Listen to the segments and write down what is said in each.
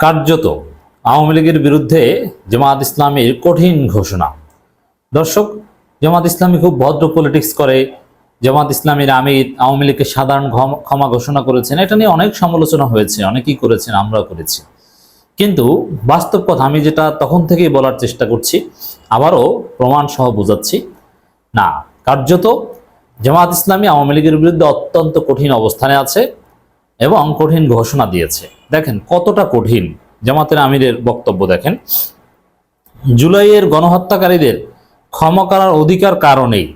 কার্যত আওয়ামী লীগের বিরুদ্ধে জামাত ইসলামীর কঠিন ঘোষণা। দর্শক, জামাত ইসলামী খুব ভদ্র পলিটিক্স করে। জামাত ইসলামীর আমির আওয়ামী লীগকে সাধারণ ক্ষম- ঘোষণা করেছেন। এটা নিয়ে অনেক সমালোচনা হয়েছে, অনেকেই করেছেন, আমরাও করেছি। কিন্তু বাস্তব কথা, আমি যেটা তখন থেকেই বলার চেষ্টা করছি, আবারও প্রমাণ সহ বোঝাচ্ছি। না, কার্যত জামাত ইসলামী আওয়ামী লীগের বিরুদ্ধে অত্যন্ত কঠিন অবস্থানে আছে এবং কঠিন ঘোষণা দিয়েছে। দেখেন কতটা কঠিন জামাতের আমিরের বক্তব্য দেখেন। জুলাইয়ের গণহত্যাকারীদের ক্ষমা করার অধিকার কারণেই।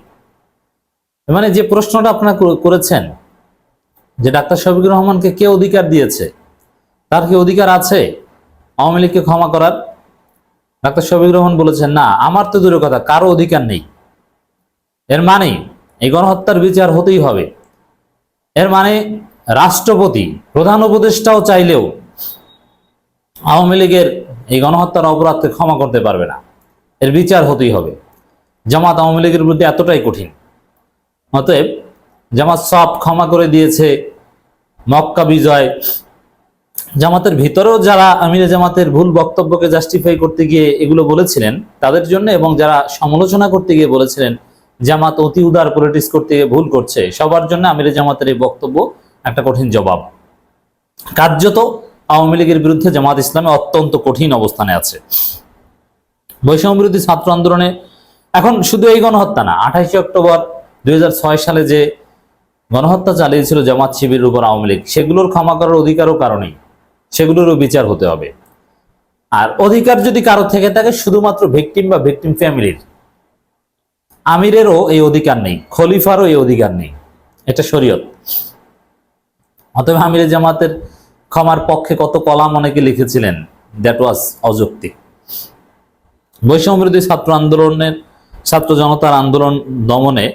মানে যে প্রশ্নটা আপনারা করেছেন, যে ডাক্তার শফিকুর রহমানকে কে অধিকার দিয়েছে, তার কি অধিকার আছে? আওয়ামী লীগকে ক্ষমা করার? ডাক্তার শফিকুর রহমান বলেছেন, না, আমার তো দূরের কথা, কারও অধিকার নেই। এর মানে এই গণহত্যার বিচার হতেই হবে। এর মানে রাষ্ট্রপতি, প্রধান উপদেষ্টাও চাইলেও আওয়ামী লীগের এই গণহত্যার অপরাধকে ক্ষমা করতে পারবে না। এর বিচার হতেই হবে। জামাত আওয়ামী লীগের বিরুদ্ধে এতটাই কঠিন। অতএব জামাত সব ক্ষমা করে দিয়েছে মক্কা বিজয়। জামাতের ভিতরেও যারা আমিরে জামাতের ভুল বক্তব্যকে জাস্টিফাই করতে গিয়ে এগুলো বলেছিলেন, তাদের জন্য এবং যারা সমালোচনা করতে গিয়ে বলেছিলেন, জামাত অতি উদার পলিটিক্স করতে গিয়ে ভুল করছে, সবার জন্য আমিরে জামাতের এই বক্তব্য একটা কঠিন জবাব। কার্যত আওয়ামী লীগের বিরুদ্ধে জামাত ইসলামে অত্যন্ত কঠিন অবস্থানে আছে। বৈষম্য বিরোধী ছাত্র আন্দোলনে এখন শুধু এই গণহত্যা না, আঠাশে অক্টোবর দুই হাজার ছয় সালে যে গণহত্যা চালিয়েছিল জামাত শিবিরের উপর আওয়ামী লীগ, সেগুলোর ক্ষমা করার অধিকারও কারণেই, সেগুলোরও বিচার হতে হবে। আর অধিকার যদি কারও থেকে থাকে, শুধুমাত্র ভিকটিম বা ভিকটিম ফ্যামিলির আমিরেরও এই অধিকার নেই, খলিফারও এই অধিকার নেই। এটা শরীয়ত। অতএব আমিরে জামাতের ক্ষমার পক্ষে কত কলাম অনেকে লিখেছিলেন। দ্যাট ওয়াজ অযৌক্তিক। বৈষম্যবিরোধী ছাত্র আন্দোলনের, ছাত্র জনতার আন্দোলন দমনে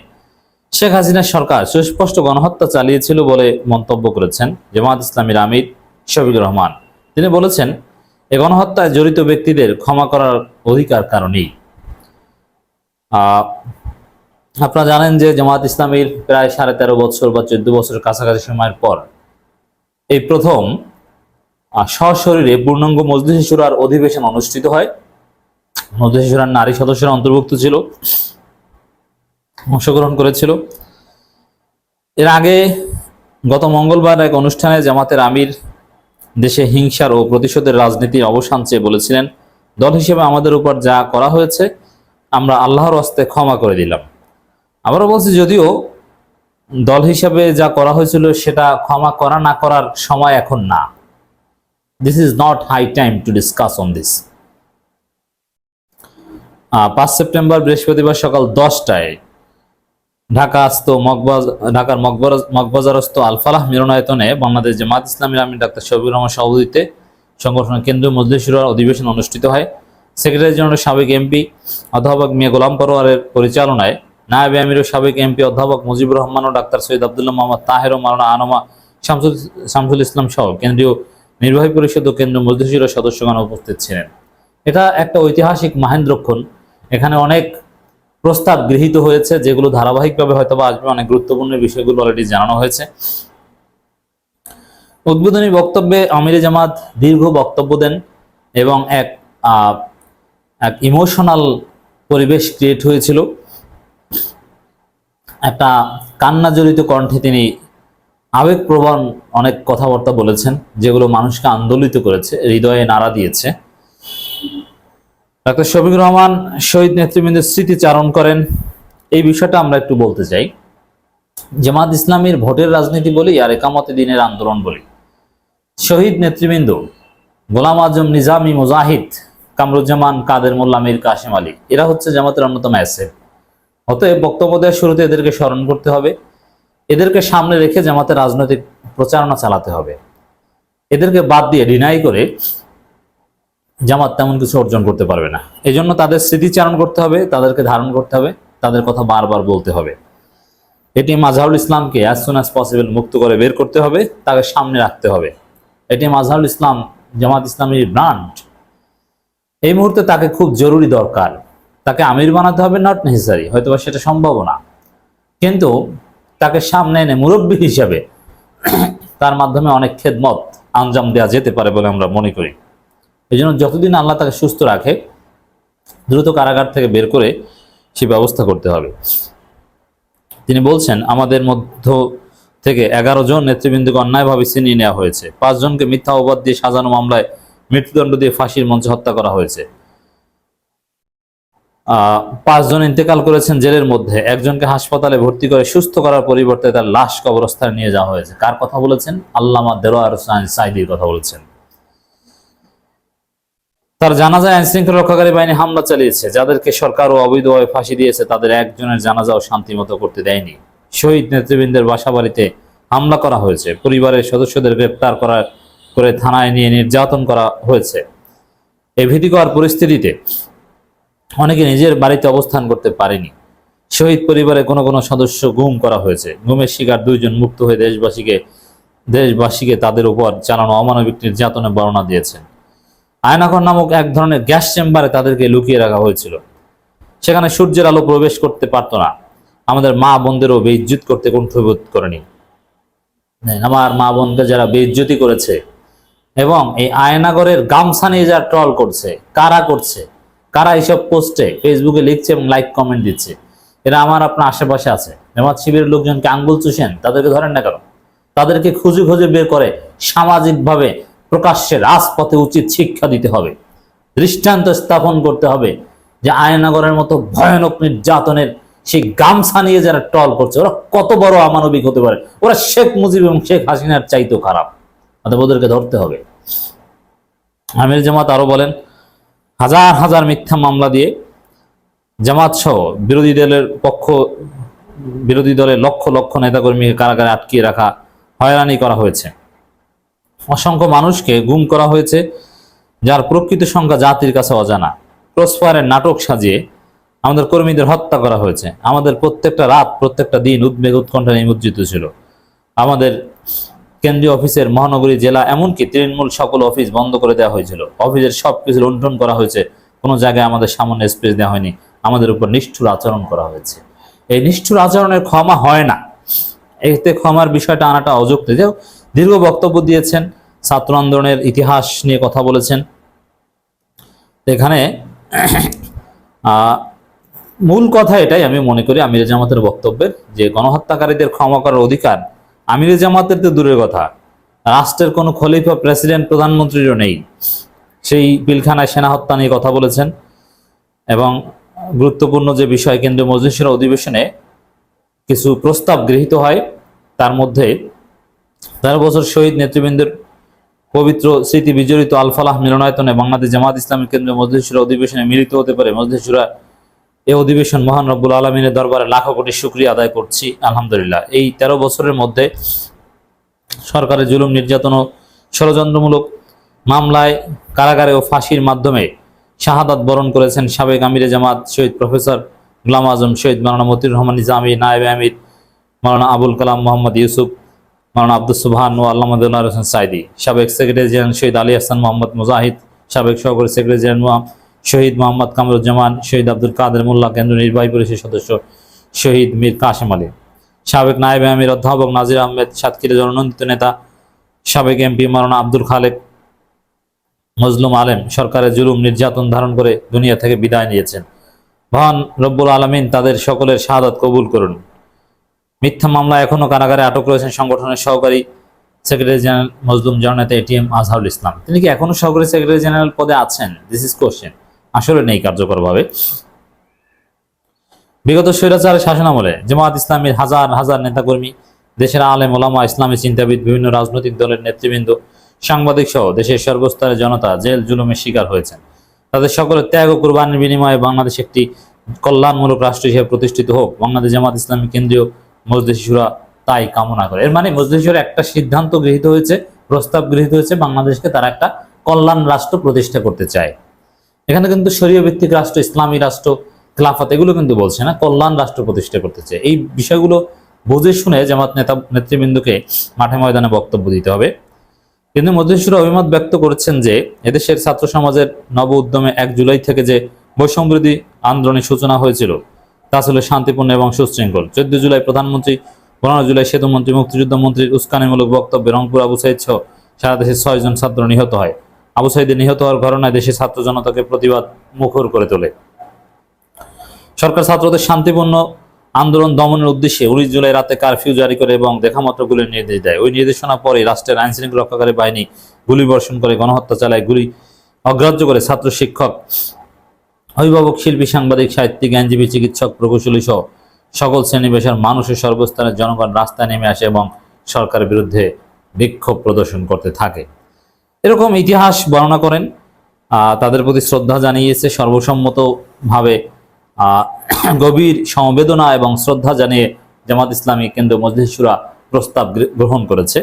শেখ হাসিনার সরকার সুস্পষ্ট গণহত্যা চালিয়েছিল বলে মন্তব্য করেছেন জামাত ইসলামীর আমির শফিকুর রহমান। তিনি বলেছেন, এ গণহত্যায় জড়িত ব্যক্তিদের ক্ষমা করার অধিকার কারণেই। আপনারা জানেন যে জামাত ইসলামীর প্রায় সাড়ে তেরো বছর বা চোদ্দ বছরের কাছাকাছি সময়ের পর এই প্রথম সশরীরে পূর্ণাঙ্গ মজলিস সুরার অধিবেশন অনুষ্ঠিত হয়। মজলিস সুরার নারী সদস্যরা অন্তর্ভুক্ত ছিল, অংশগ্রহণ করেছিল। এর আগে গত মঙ্গলবার এক অনুষ্ঠানে জামাতের আমির দেশে হিংসার ও প্রতিশোধের রাজনীতির অবসান চেয়ে বলেছিলেন, দল হিসেবে আমাদের উপর যা করা হয়েছে, আমরা আল্লাহর হস্তে ক্ষমা করে দিলাম। আবারও বলছি, যদিও দল হিসাবে যা করা হয়েছিল সেটা ক্ষমা করা না করার সময় এখন না। This is not high time to discuss on this পাঁচ সেপ্টেম্বর বৃহস্পতিবার সকাল দশটায় ঢাকা ঢাকাস্থ মগবাজ, ঢাকার মগবাজ, মগবাজারস্থ আলফালাহ মিলনায়তনে বাংলাদেশ জামাত ইসলামী আমির ডাক্তার শফিউর রহমান সভাপতিত্বে সংগঠনের কেন্দ্রীয় মজলিসুরার অধিবেশন অনুষ্ঠিত হয়। সেক্রেটারি জেনারেল সাবেক এমপি অধ্যাপক মিয়া গোলাম পরোয়ারের পরিচালনায় নায়েব আমির সাবেক এমপি অধ্যাপক মুজিবুর রহমান ও ডাক্তার সৈয়দ আবদুল্লাহ মোহাম্মদ তাহের ও মাওলানা আনমা শামসুল শামসুল ইসলাম সহ কেন্দ্রীয় নির্বাহী পরিষদ ও কেন্দ্রীয় মজলিসুরের সদস্যগণ উপস্থিত ছিলেন। এটা একটা ঐতিহাসিক মাহেন্দ্রক্ষণ এখানে অনেক প্রস্তাব গৃহীত হয়েছে, যেগুলো ধারাবাহিকভাবে হয়তো বা আসবে, অনেক গুরুত্বপূর্ণ বিষয়গুলো অলরেডি জানানো হয়েছে। উদ্বোধনী বক্তব্যে আমিরে জামাত দীর্ঘ বক্তব্য দেন এবং এক এক ইমোশনাল পরিবেশ ক্রিয়েট হয়েছিল। একটা কান্না জড়িত কণ্ঠে তিনি আবেগপ্রবণ অনেক কথাবার্তা বলেছেন, যেগুলো মানুষকে আন্দোলিত করেছে, হৃদয়ে নাড়া দিয়েছে। ডাক্তার শফিকুর রহমান শহীদ নেতৃবৃন্দের স্মৃতিচারণ করেন। এই বিষয়টা আমরা একটু বলতে চাই। জামাত ইসলামীর ভোটের রাজনীতি বলি আর একামতে দিনের আন্দোলন বলি। শহীদ নেতৃবৃন্দ গোলাম আজম নিজামি মুজাহিদ কামরুজ্জামান কাদের মোল্লা মীর কাশেম আলী, এরা হচ্ছে জামাতের অন্যতম অ্যাসেট অতএব বক্তব্য দেওয়ার শুরুতে এদেরকে স্মরণ করতে হবে। এদেরকে সামনে রেখে জামাতে রাজনৈতিক প্রচারণা চালাতে হবে। এদেরকে বাদ দিয়ে ডিনাই করে জামাত তেমন কিছু অর্জন করতে পারবে না। এই জন্য তাদের স্মৃতিচারণ করতে হবে, তাদেরকে ধারণ করতে হবে, তাদের কথা বারবার বলতে হবে। এটি মাজহারুল ইসলামকে অ্যাজ সুন অ্যাজ পসিবল মুক্ত করে বের করতে হবে, তাকে সামনে রাখতে হবে। এটি মাজহারুল ইসলাম, জামাত ইসলামীর ব্রান্ড এই মুহূর্তে তাকে খুব জরুরি দরকার। তাকে আমির বানাতে হবে? নট নেসেসারি হয়তোবা সেটা সম্ভব না। কিন্তু তাকে সামনে এনে মুরব্বী হিসাবে তার মাধ্যমে অনেক খেদমত আঞ্জাম দেওয়া যেতে পারে বলে আমরা মনে করি। এই জন্য যতদিন আল্লাহ তাকে সুস্থ রাখে, দ্রুত কারাগার থেকে বের করে সে ব্যবস্থা করতে হবে। তিনি বলছেন, আমাদের মধ্য থেকে এগারো জন নেতৃবৃন্দকে অন্যায়ভাবে ছিনিয়ে নেওয়া হয়েছে। পাঁচজনকে মিথ্যা অবাদ দিয়ে সাজানো মামলায় মৃত্যুদণ্ড দিয়ে ফাঁসির মঞ্চে হত্যা করা হয়েছে। পাঁচজন ইন্তেকাল করেছেন জেলের মধ্যে। একজনকে হাসপাতালে ভর্তি করে সুস্থ করার পরিবর্তে তার লাশ কবরস্থানে নিয়ে যাওয়া হয়েছে। কার কথা বলেছেন? আল্লামা হোসেন সাইদির কথা বলেছেন। তার জানাজায় আইন শৃঙ্খলা রক্ষাকারী বাহিনী হামলা চালিয়েছে। যাদেরকে সরকার ও অবৈধভাবে ফাঁসি দিয়েছে, তাদের একজনের জানাজাও শান্তিমতো করতে দেয়নি। শহীদ নেতৃবৃন্দের বাসাবাড়িতে হামলা করা হয়েছে। পরিবারের সদস্যদের গ্রেপ্তার করা, করে থানায় নিয়ে নির্যাতন করা হয়েছে। এই ভীতিকর পরিস্থিতিতে অনেকে নিজের বাড়িতে অবস্থান করতে পারেনি। শহীদ পরিবারে কোনো কোনো সদস্য গুম করা হয়েছে। গুমের শিকার দুইজন মুক্ত হয়ে দেশবাসীকে দেশবাসীকে তাদের উপর চালানো অমানবিক নির্যাতনের বর্ণনা দিয়েছেন। আয়নাঘর নামক এক ধরনের গ্যাস চেম্বারে তাদেরকে লুকিয়ে রাখা হয়েছিল। সেখানে সূর্যের আলো প্রবেশ করতে পারত না। আমাদের মা বোনদেরও বেইজ্জত করতে কণ্ঠবোধ করেনি। আমার মা বোনকে যারা বেইজ্জতি করেছে এবং এই আয়নাগরের গামছা নিয়ে যারা ট্রল করছে, কারা করছে কারা এইসব পোস্টে ফেসবুকে লিখছে এবং লাইক কমেন্ট দিচ্ছে? এরা আমার আপনার আশেপাশে আছে। জামাত শিবিরের লোকজনকে আঙ্গুল চুষেন, তাদেরকে ধরেন না কেন? তাদেরকে খুঁজে খুঁজে বের করে সামাজিকভাবে প্রকাশ্যে রাজপথে উচিত শিক্ষা দিতে হবে। দৃষ্টান্ত স্থাপন করতে হবে যে আয়নাগরের মতো ভয়ানক নির্যাতনের সেই গামছা নিয়ে যারা টল করছে, ওরা কত বড় আমানবিক হতে পারে? ওরা শেখ মুজিব এবং শেখ হাসিনার চাইতেও খারাপ। অতএব ওদেরকে ধরতে হবে। আমির জামাত আরও বলেন হাজার হাজার মিথ্যা মামলা দিয়ে জামাত সহ বিরোধী দলের পক্ষ, বিরোধী দলের লক্ষ লক্ষ নেতাকর্মীকে কারাগারে আটকিয়ে রাখা, হয়রানি করা হয়েছে। অসংখ্য মানুষকে গুম করা হয়েছে, যার প্রকৃত সংখ্যা জাতির কাছে অজানা। ক্রসফায়ারের নাটক সাজিয়ে আমাদের কর্মীদের হত্যা করা হয়েছে। আমাদের প্রত্যেকটা রাত, প্রত্যেকটা দিন উদ্বেগ উৎকণ্ঠা নিমজ্জিত ছিল। আমাদের কেন্দ্রীয় অফিসের মহানগরী জেলা এমনকি তৃণমূল সকল অফিস বন্ধ করে দেওয়া হয়েছিল। অফিসের সব কিছু লুণ্ঠন করা হয়েছে। কোনো জায়গায় আমাদের সামান্য স্পেস দেওয়া হয়নি। আমাদের উপর নিষ্ঠুর আচরণ করা হয়েছে। এই নিষ্ঠুর আচরণের ক্ষমা হয় না। এতে ক্ষমার বিষয়টা আনাটা অযুক্ত যে দীর্ঘ বক্তব্য দিয়েছেন। ছাত্র আন্দোলনের ইতিহাস নিয়ে কথা বলেছেন। এখানে মূল কথা এটাই আমি মনে করি আমির জামাতের বক্তব্যের যে গণহত্যাকারীদের ক্ষমা করার অধিকার আমির জামাতের তো দূরের কথা। রাষ্ট্রের কোনো খলিফা, প্রেসিডেন্ট, প্রধানমন্ত্রীরও নেই। সেই পিলখানায় সেনা হত্যা নিয়ে কথা বলেছেন এবং গুরুত্বপূর্ণ যে বিষয় কেন্দ্রীয় মজলিসের অধিবেশনে কিছু প্রস্তাব গৃহীত হয়, তার মধ্যে তেরো বছর শহীদ নেতৃবৃন্দের পবিত্র স্মৃতি বিজড়িত আলফালাহ মিলনায়তনে বাংলাদেশ জামাত ইসলামী কেন্দ্রীয় মজলিসুরা অধিবেশনে মিলিত হতে পারে। মজলিসুরা এ অধিবেশন মহান রব্বুল আলমিনের দরবারে লাখো কোটি শুক্রিয়া আদায় করছি, আলহামদুলিল্লাহ। এই তেরো বছরের মধ্যে সরকারের জুলুম, নির্যাতন ও ষড়যন্ত্রমূলক মামলায় কারাগারে ও ফাঁসির মাধ্যমে শাহাদাত বরণ করেছেন সাবেক আমিরে জামাত শহীদ প্রফেসর গুলাম আজম, শহীদ মাওলানা মতির রহমান নিজামী, নায়েব আমির, মাওলানা আবুল কালাম মোহাম্মদ ইউসুফ, মাওলানা আব্দুল সুবহান ও আল্লামদুল্লাহ হোসেন সাইদি সাবেক সেক্রেটারি জেনারেল শহীদ আলী হাসান মোহাম্মদ মুজাহিদ, সাবেক সহকারী সেক্রেটারি জেনারেল শহীদ মোহাম্মদ কামরুজ্জামান, শহীদ আব্দুল কাদের মোল্লা কেন্দ্র নির্বাহী পরিষদ সদস্য শহীদ মীর কাশেম আলী। সাবেক নায়েব আমির, অধ্যাপক নাজির আহমেদ, সাতক্ষীরা জননন্দিত নেতা, সাবেক এমপি মাওলানা আব্দুল খালেক, মজলুম আলেম সরকারের জুলুম নির্যাতন ধারণ করে দুনিয়া থেকে বিদায় নিয়েছেন। মহান রব্বুল আলমিন তাদের সকলের শাহাদাত কবুল করুন। মিথ্যা মামলা এখনও কারাগারে আটক রয়েছেন সংগঠনের সহকারী সেক্রেটারি জেনারেল মজলুম জননেতা এটিএম আজহারুল ইসলাম। তিনি কি এখনও সহকারী সেক্রেটারি জেনারেল পদে আছেন? দিস ইজ কোশ্চেন আসলে নেই কার্যকরভাবে। বিগত স্বৈরাচারের শাসনামলে জামাত ইসলামের হাজার হাজার নেতাকর্মী, দেশের আলেম, ওলামা, ইসলামী চিন্তাবিদ, বিভিন্ন রাজনৈতিক দলের নেতৃবৃন্দ, সাংবাদিক সহ দেশের সর্বস্তরের জনতা জেল জুলুমের শিকার হয়েছেন। তাদের সকলের ত্যাগ ও কোরবানির বিনিময়ে বাংলাদেশ একটি কল্যাণমূলক রাষ্ট্র হিসেবে প্রতিষ্ঠিত হোক। বাংলাদেশ জামাত ইসলামী কেন্দ্রীয় মজলিস শুরা তাই কামনা করে। এর মানে মজলিস শুরা একটা সিদ্ধান্ত গৃহীত হয়েছে, প্রস্তাব গৃহীত হয়েছে, বাংলাদেশকে তারা একটা কল্যাণ রাষ্ট্র প্রতিষ্ঠা করতে চায়। এখানে কিন্তু শরীয় ভিত্তিক রাষ্ট্র, ইসলামী রাষ্ট্র, খেলাফত, এগুলো কিন্তু বলছে না, কল্যাণ রাষ্ট্র প্রতিষ্ঠা করতে চায়। এই বিষয়গুলো বুঝে শুনে জামাত নেতা, নেতৃবৃন্দকে মাঠে ময়দানে বক্তব্য দিতে হবে। কিন্তু মধ্যশুরা অভিমত ব্যক্ত করেছেন যে, এদেশের ছাত্র সমাজের নব উদ্যমে এক জুলাই থেকে যে বৈষম্যবিরোধী আন্দোলনের সূচনা হয়েছিল, তা ছিল শান্তিপূর্ণ এবং সুশৃঙ্খল। চোদ্দ জুলাই প্রধানমন্ত্রী, পনেরো জুলাই সেতুমন্ত্রী মুক্তিযুদ্ধ মন্ত্রীর উস্কানিমূলক বক্তব্যে রংপুর, আবু সাইদ সহ সারা দেশের ছয়জন ছাত্র নিহত হয়। আবু সাইদের নিহত হওয়ার ঘটনায় দেশের ছাত্র জনতাকে প্রতিবাদ মুখর করে তোলে। সরকার ছাত্রদের শান্তিপূর্ণ আন্দোলন দমনের উদ্দেশ্যে উনিশ জুলাই রাতে কারফিউ জারি করে এবং দেখামাত্র গুলির নির্দেশ দেয়। ওই নির্দেশনা পরে রাষ্ট্রের আইন শৃঙ্খলা রক্ষাকারী বাহিনী গুলি বর্ষণ করে, গণহত্যা চালায়, গুলি অগ্রাহ্য করে ছাত্র শিক্ষক, অভিভাবক, শিল্পী, সাংবাদিক, সাহিত্যিক, আইনজীবী, চিকিৎসক, প্রকৌশলী সহ সকল শ্রেণি পেশার মানুষের সর্বস্তরের জনগণ রাস্তায় নেমে আসে এবং সরকারের বিরুদ্ধে বিক্ষোভ প্রদর্শন করতে থাকে। এরকম ইতিহাস বর্ণনা করেন তাদের প্রতি শ্রদ্ধা জানিয়েছে সর্বসম্মতভাবে গভীর সমবেদনা এবং শ্রদ্ধা জানিয়ে জামাত ইসলামী কেন্দ্র মজলিসুরা প্রস্তাব গ্রহণ করেছে।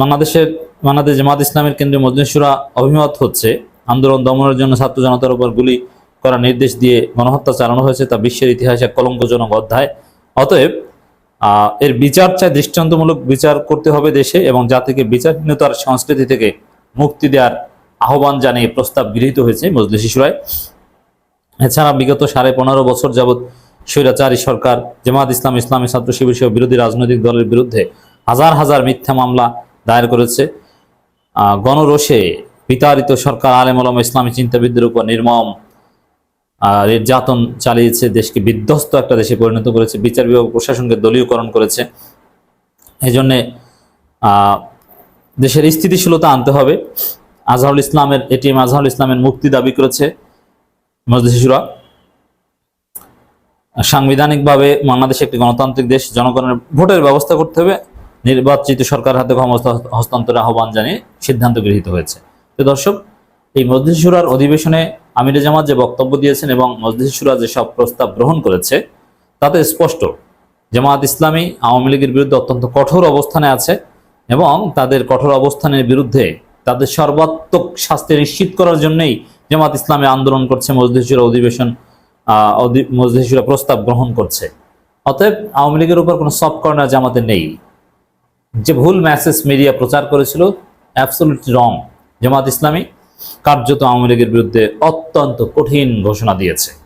বাংলাদেশের, বাংলাদেশ জামাত ইসলামের কেন্দ্রীয় মজলিসুরা অভিমত হচ্ছে, আন্দোলন দমনের জন্য ছাত্র জনতার উপর গুলি করার নির্দেশ দিয়ে গণহত্যা চালানো হয়েছে, তা বিশ্বের ইতিহাসে কলঙ্কজনক অধ্যায়। অতএব এর বিচার চাই দৃষ্টান্তমূলক বিচার করতে হবে দেশে এবং জাতিকে বিচারহীনতার সংস্কৃতি থেকে মুক্তি দেওয়ার আহ্বান জানিয়ে প্রস্তাব গৃহীত হয়েছে মজলিস ইসুরায় এছাড়া বিগত সাড়ে পনেরো বছর যাবৎ স্বৈরাচারী সরকার, জামাত ইসলাম, ইসলামী ছাত্র শিবির সহ বিরোধী রাজনৈতিক দলের বিরুদ্ধে হাজার হাজার মিথ্যা মামলা দায়ের করেছে। গণরোষে বিতাড়িত সরকার, আলেম আলম ইসলামী চিন্তাবিদদের উপর নির্মম নির্যাতন চালিয়েছে, দেশকে বিধ্বস্ত একটা দেশে পরিণত করেছে, বিচার বিভাগ প্রশাসনকে দলীয়করণ করেছে। এই জন্যে দেশের স্থিতিশীলতা আনতে হবে। আজহারুল ইসলামের এটিএম আজহারুল ইসলামের মুক্তি দাবি করেছে মজলিসুরা সাংবিধানিকভাবে বাংলাদেশ একটি গণতান্ত্রিক দেশ, জনগণের ভোটের ব্যবস্থা করতে হবে। নির্বাচিত সরকার হাতে ক্ষমতা হস্তান্তরের আহ্বান জানিয়ে সিদ্ধান্ত গৃহীত হয়েছে। তো দর্শক, এই মজলিসুরার অধিবেশনে আমিরে জামাত যে বক্তব্য দিয়েছেন এবং মজলিসুরা যে সব প্রস্তাব গ্রহণ করেছে, তাতে স্পষ্ট জামাত ইসলামী আওয়ামী লীগের বিরুদ্ধে অত্যন্ত কঠোর অবস্থানে আছে এবং তাদের কঠোর অবস্থানের বিরুদ্ধে তাদের সর্বাত্মক শাস্তি নিশ্চিত করার জন্যই জামাত ইসলামী আন্দোলন করছে মজলিসুরা অধিবেশন মজলিসুরা প্রস্তাব গ্রহণ করছে। অতএব আওয়ামী লীগের উপর কোনো সফট কর্নার জামাতে নেই। যে ভুল মেসেজ মিডিয়া প্রচার করেছিল অ্যাবসলিউট রং জামাত ইসলামী কার্যত আওয়ামী লীগের বিরুদ্ধে অত্যন্ত কঠিন ঘোষণা দিয়েছে।